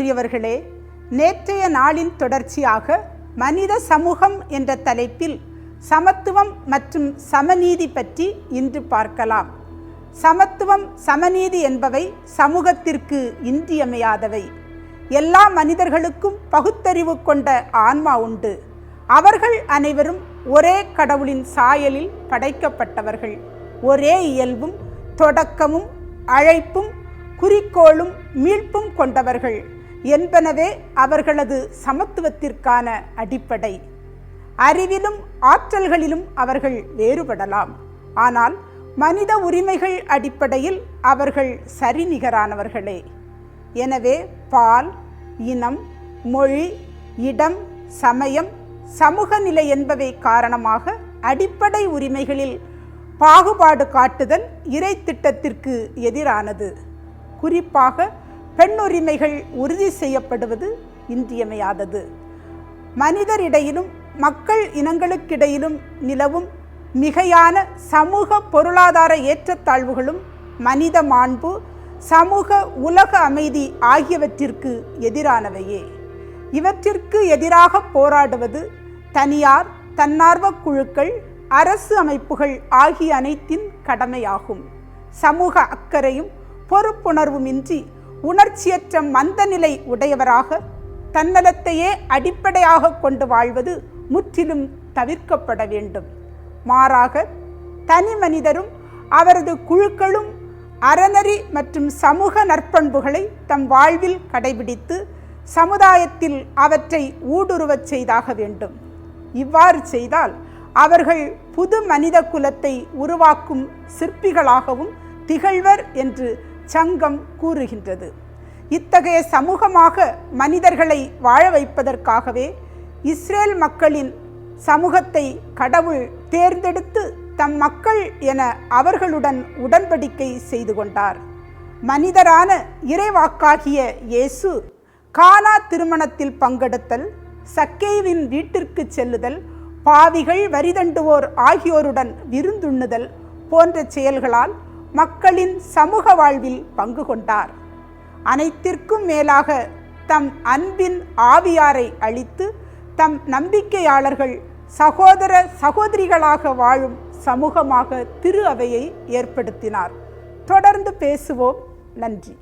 அன்புக்குரியவர்களே நேற்றைய நாளின் தொடர்ச்சியாக மனித சமூகம் என்ற தலைப்பில் சமத்துவம் மற்றும் சமநீதி பற்றி இன்று பார்க்கலாம். சமத்துவம் சமநீதி என்பவை சமூகத்திற்கு இன்றியமையாதவை. எல்லா மனிதர்களுக்கும் பகுத்தறிவு கொண்ட ஆன்மா உண்டு. அவர்கள் அனைவரும் ஒரே கடவுளின் சாயலில் படைக்கப்பட்டவர்கள். ஒரே இயல்பும் தொடக்கமும் அழைப்பும் குறிக்கோளும் மீட்பும் கொண்டவர்கள். என்பனவே அவர்களது சமத்துவத்திற்கான அடிப்படை. அறிவிலும் ஆற்றல்களிலும் அவர்கள் வேறுபடலாம். ஆனால் மனித உரிமைகள் அடிப்படையில் அவர்கள் சரிநிகரானவர்களே. எனவே பால் இனம் மொழி இடம் சமயம் சமூக நிலை என்பவை காரணமாக அடிப்படை உரிமைகளில் பாகுபாடு காட்டுதல் இறை திட்டத்திற்கு எதிரானது. குறிப்பாக பெண்ணுரிமைகள் உறுதி செய்யப்படுவது இன்றியமையாதது. மனிதரிடையிலும் மக்கள் இனங்களுக்கிடையிலும் நிலவும் மிகையான சமூக பொருளாதார ஏற்றத்தாழ்வுகளும் மனித மாண்பு சமூக உலக அமைதி ஆகியவற்றிற்கு எதிரானவையே. இவற்றிற்கு எதிராக போராடுவது தனியார் தன்னார்வ குழுக்கள் அரசு அமைப்புகள் ஆகிய அனைத்தின் கடமையாகும். சமூக அக்கறையும் பொறுப்புணர்வுமின்றி உணர்ச்சியற்ற மந்தநிலை உடையவராக தன்னலத்தையே அடிப்படையாக கொண்டு வாழ்வது முற்றிலும் தவிர்க்கப்பட வேண்டும். மாறாக தனி மனிதரும் அவரது குழுக்களும் அறநெறி மற்றும் சமூக நற்பண்புகளை தம் வாழ்வில் கடைபிடித்து சமுதாயத்தில் அவற்றை ஊடுருவச் செய்தாக வேண்டும். இவ்வாறு செய்தால் அவர்கள் புது மனித குலத்தை உருவாக்கும் சிற்பிகளாகவும் திகழ்வர் என்று சங்கம் கூறுகின்றது. இத்தகைய சமூகமாக மனிதர்களை வாழ வைப்பதற்காகவே இஸ்ரேல் மக்களின் சமூகத்தை கடவுள் தேர்ந்தெடுத்து தம் மக்கள் என அவர்களுடன் உடன்படிக்கை செய்து கொண்டார். மனிதரான இறைவாக்காகிய இயேசு கானா திருமணத்தில் பங்கெடுத்தல் சக்கேவின் வீட்டிற்கு செல்லுதல் பாவிகள் வரிதண்டுவோர் ஆகியோருடன் விருந்துண்ணுதல் போன்ற செயல்களால் மக்களின் சமூக வாழ்வில் பங்கு கொண்டார். அனைத்திற்கும் மேலாக தம் அன்பின் ஆவியாரை அளித்து தம் நம்பிக்கையாளர்கள் சகோதர சகோதரிகளாக வாழும் சமூகமாக திரு அவையை ஏற்படுத்தினார். தொடர்ந்து பேசுவோம். நன்றி.